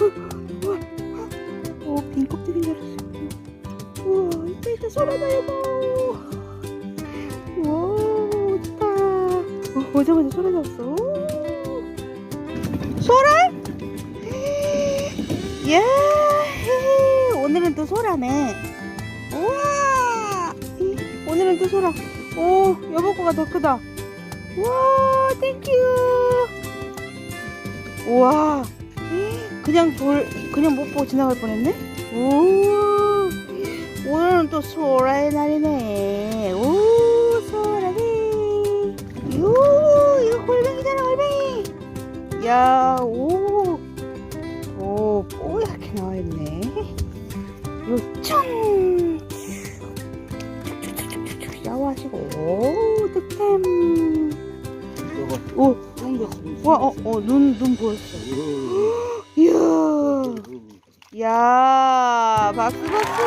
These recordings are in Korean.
우와. 오, 빈 껍데기인 줄 알았어. 우와, 이따 소라다 여보. 우와, 좋다. 어, 오자마자 소라 잡았어. 오. 소라? 야, 오늘은 또 소라네. 우와, 오늘은 또 소라. 오, 여보 거가 더 크다. 와, 땡큐. 우와, 그냥 돌, 그냥 못 보고 지나갈 뻔했네. 오, 오늘은 또 소라의 날이네. 오, 소라네. 요, 이거 골뱅이잖아, 골뱅이. 야, 오, 오, 뽀얗게 나와있네. 요청. 샤워하시고, 오, 득템. 오, 와, 어, 어, 눈, 눈 보였어. 야, 박수, 박수.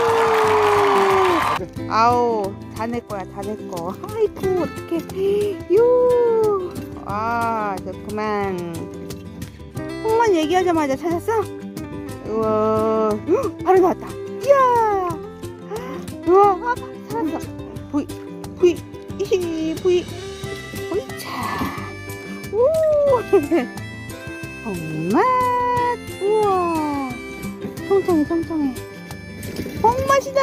아우, 다 내 거야, 다 내 거. 아이고, 어떡해. 요, 아, 좋구만. 홍만 얘기하자마자 찾았어? 우와, 헉, 바로 나왔다. 이야, 우와, 아, 살았어. 부이, 부이, 이히, 부이, 부이, 차. 오, 홍맛, 우와, 통통해, 통통해. 홍맛이다.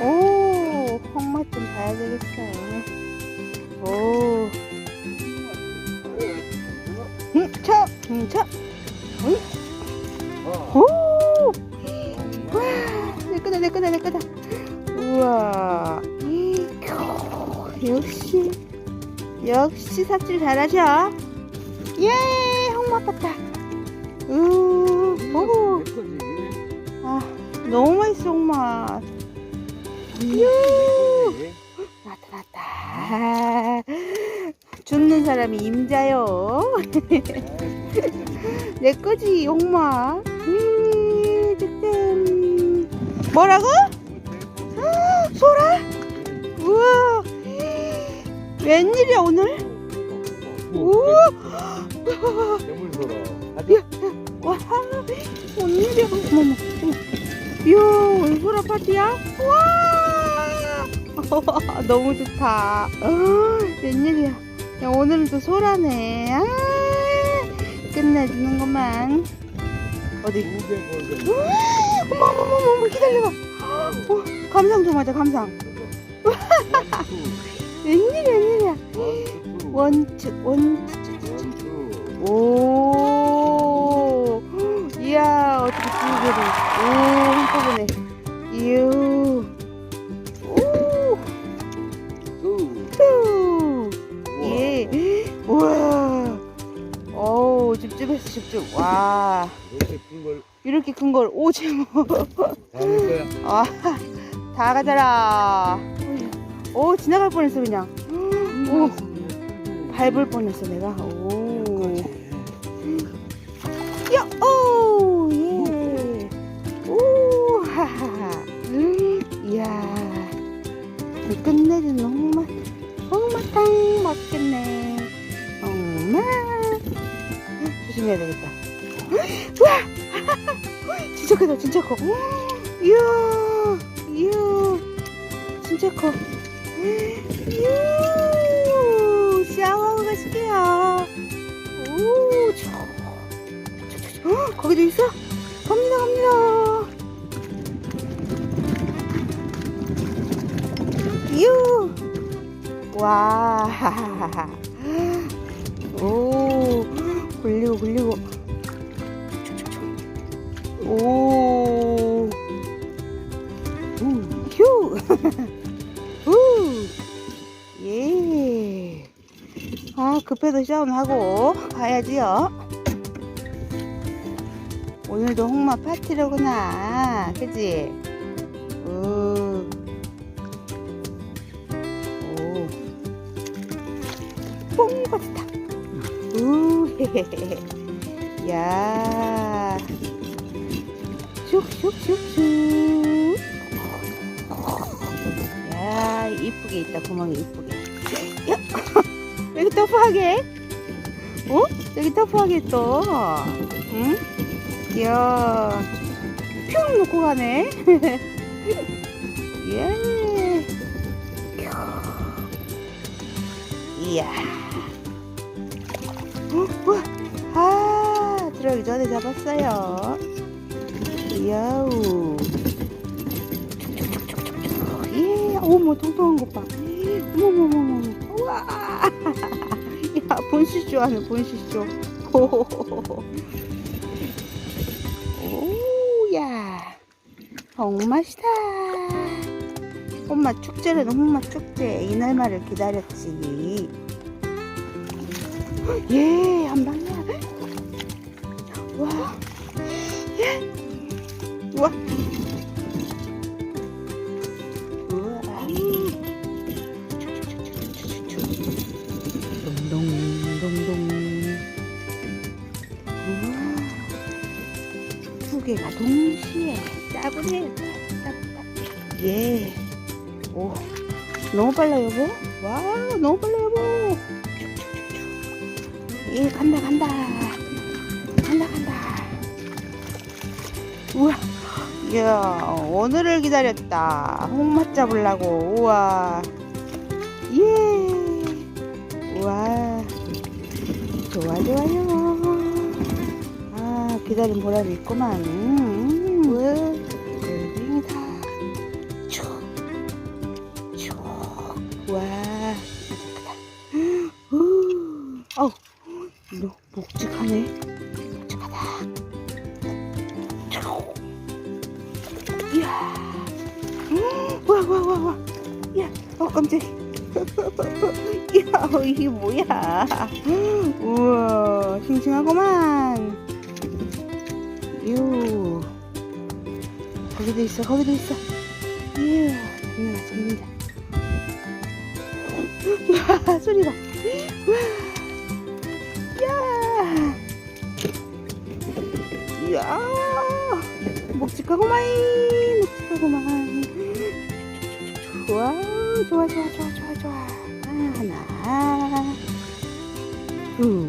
오, 홍맛 좀 봐야 되겠어. 오, 훔쳐, 훔쳐. 오, 와, 내 거다, 내 거다, 내 거다. 우와, 역시, 역시 삽질 잘하셔. 예, 홍맛 봤다. 우, 오, 아, 너무 맛있어, 홍맛. 유, 나타났다. 죽는 사람이 임자요. 내 거지. 이, 득템. 뭐라고? 아, 소라? 우와. 웬일이야, 오늘? 우와. 와, 웬일이야. 어머머. 이야, 소라 파티야? 와! 너무 좋다. 아, 웬일이야. 야, 오늘은 또 소라네. 아, 끝내주는구만. 어디? 어머, 어머, 어머, 어머, 기다려봐. 어, 감상 좀 하자, 감상. 웬일이야, 웬일이야. 원츠, 원츠. 오, 이야, 어떻게 두 개를. 오, 한꺼번에. 이유. 오, 뚜. 예. 우와. 오, 줍줍했어, 줍줍. 와. 이렇게 큰 걸 오징어. 아, 다 가져라. 오, 지나갈 뻔했어, 그냥. 오, 밟을 뻔했어, 내가. 오. 급해도 샤워하고 가야지요. 오늘도 홍마 파티로구나. 그지? 오. 오. 뽕 받았다. 우. 야. 슉슉슉슉. 야, 이쁘게 있다. 구멍이 이쁘게. 야. 여기 터프하게. 어? 여기 터프하게 또. 응? 이야, 뿅 놓고 가네. 예. 이야. 어, 우와. 아, 들어가기 전에 잡았어요. 이야우. 예, 어머, 통통한 것 봐. 어머머머머. 우와. 야, 본시쇼 하네, 본시쇼. 오야. 홍맛이다. 엄마 축제는 홍맛 축제. 이날만을 기다렸지. 예, 한 방이야. 와. 예. 우와. 개가 동시에 따분해. 예. 오. 너무 빨라 여보. 와, 너무 빨라 여보. 예, 간다 간다. 간다 간다. 우와. 이야, 오늘을 기다렸다. 홍맛 잡으려고. 우와. 예. 우와. 좋아, 좋아요. 아, 기다린 보람이 있구만. 음. 골뱅이다. 쭉. 쭉. 우와. 우. 어우, 너 묵직하네. 묵직하다. 쭉. 이야. 음, 와, 와, 와, 와. 야, 어, 깜짝이. 야, 이게 뭐야. 거기도 있어, 거기도 있어. 이야, 장난 잡는다. 와, 소리가. 와. 야. 이야. 묵직하구만. 묵직하구만. 좋아, 좋아, 좋아, 좋아, 좋아, 좋아. 하나, 둘,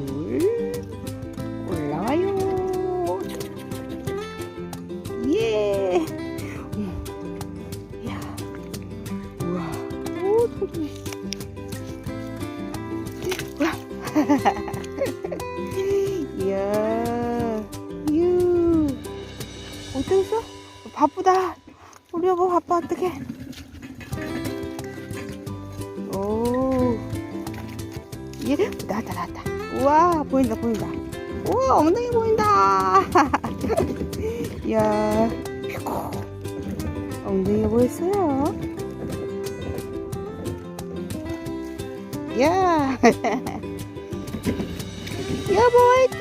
예, 나왔다, 나왔다. 우와, 보인다, 보인다. 우와, 엉덩이 보인다. 이야. 엉덩이 보였어요. 야. 여보, 화이팅!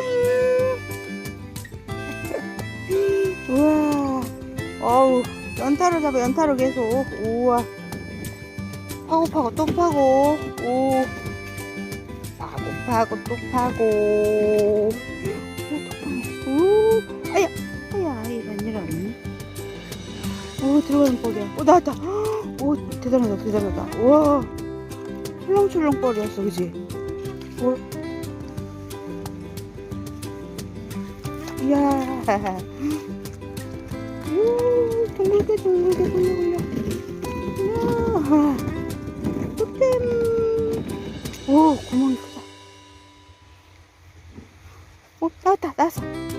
우와, 어우, 연타로 잡아, 연타로 계속. 우와. 파고 파고 또 파고 오 파고 또 파고. 오 아야 아야 이런 이런 오 들어가는 뻘이야. 오 나왔다. 오 대단하다 대단하다. 우와 출렁출렁 뻘이었어 그지? 오 이야. 오 둥글게 둥글게 굴려 굴려. 이야 뚝댐 오 구멍이 나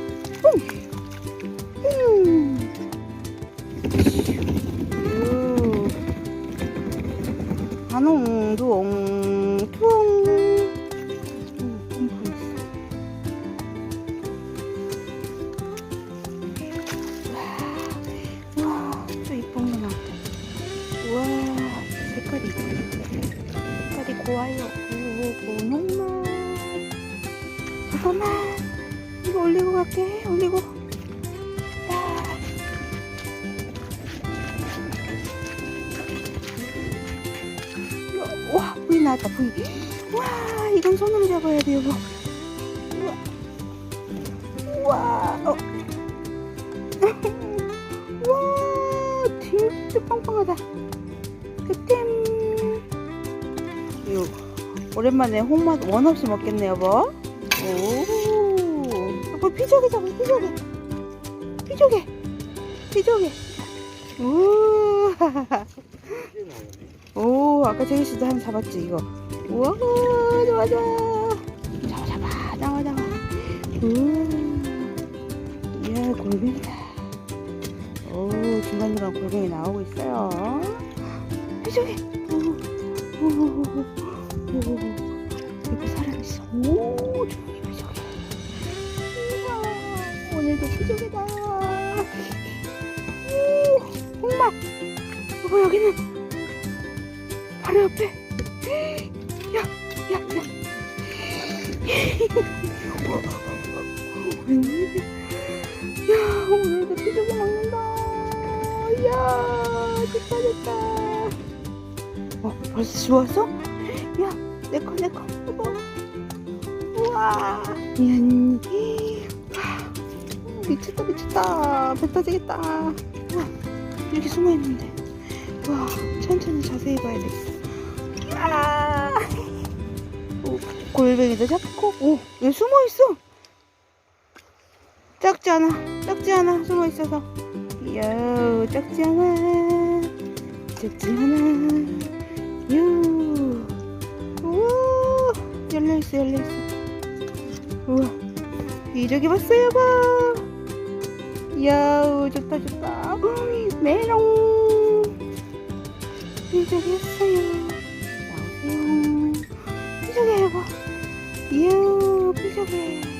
어. 와, 진짜 빵빵하다. 그템. 이거 오랜만에 홍맛 원 없이 먹겠네, 여보. 오, 여보 피조개 잡아, 피조개. 삐죽해 우와 오 아까 저기 씨도 한 잡았지 이거 우와 좋아 좋아 잡아 잡아 나와 나와 우 와 이야 골뱅이다. 오 중간중간 골뱅이 나오고 있어요. 삐죽해 오오 오 오 여기 사람 있어. 오 조용히 삐죽해 우와 오늘도 삐죽이다. 오 홍마! 여보 여기는 바로 옆에. 야, 야, 야. 웬일이야. 야, 오늘도 피자도 먹는다. 야, 됐다, 됐다. 어, 벌써 주웠어? 야, 내 거, 내 거. 여보. 우와. 미안. 와, 미쳤다, 미쳤다. 배 터지겠다. 우와, 이렇게 숨어 있는데. 와, 천천히 자세히 봐야 되겠어. 야! 오, 골뱅이도 잡고, 오, 여기 숨어 있어. 작지 않아, 작지 않아, 숨어 있어서. 이야, 작지 않아, 작지 않아. 유, 우와, 열려 있어, 열려 있어. 우와, 이저기 봤어요, 봐. 이야, 좋다, 좋다. 메롱. 이저기 했어요. 나오세요. 삐죽해 여보. 이야 삐죽해.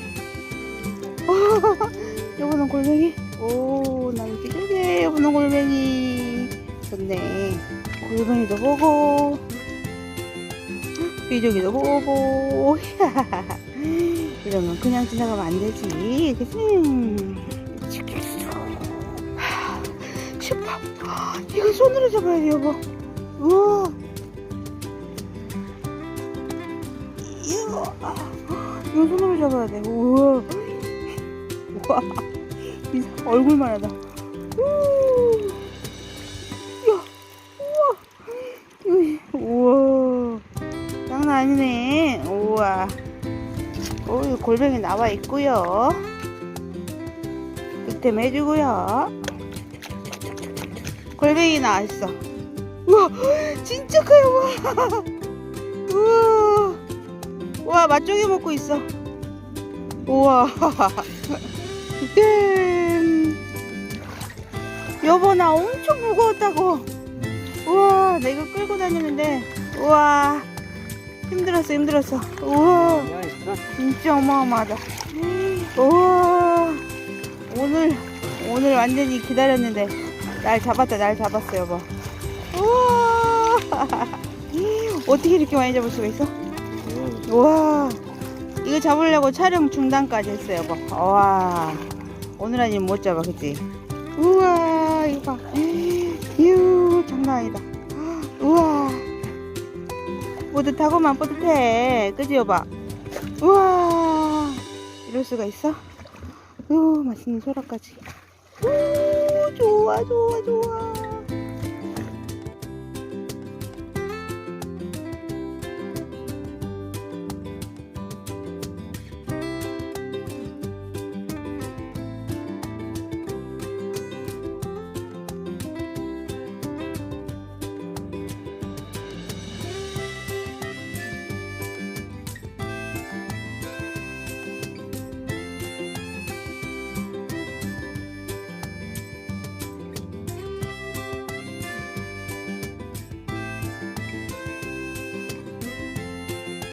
여보는 골뱅이. 오 나는 삐죽해. 여보는 골뱅이. 좋네. 골뱅이도 보고. 삐죽이도 보고. 이러면 그냥 지나가면 안 되지. 그치? 슈퍼. 이거 손으로 잡아야 돼 여보. 우와. 이야. 이거 손으로 잡아야 돼. 우와. 우와. 이 얼굴만 하다. 우. 야. 우와. 우와. 장난 아니네. 우와. 오, 이 골뱅이 나와 있고요. 득템 해주고요. 골뱅이 나와 있어. 우와, 진짜 커요, 와. 우와. 와, 맛조개 먹고 있어. 우와. 땡. 여보, 나 엄청 무거웠다고. 우와, 내가 끌고 다니는데. 우와. 힘들었어, 힘들었어. 우와. 진짜 어마어마하다. 우와. 오늘, 오늘 완전히 기다렸는데. 날 잡았다, 날 잡았어, 여보. 우와. 어떻게 이렇게 많이 잡을 수가 있어? 우와. 이거 잡으려고 촬영 중단까지 했어요, 여보. 와. 오늘 아니면 못 잡아, 그치? 우와, 이거 봐. 이유, 장난 아니다. 우와. 뿌듯하고만 뿌듯해. 그지, 여보? 우와. 이럴 수가 있어? 우, 맛있는 소라까지. 우, 좋아, 좋아, 좋아.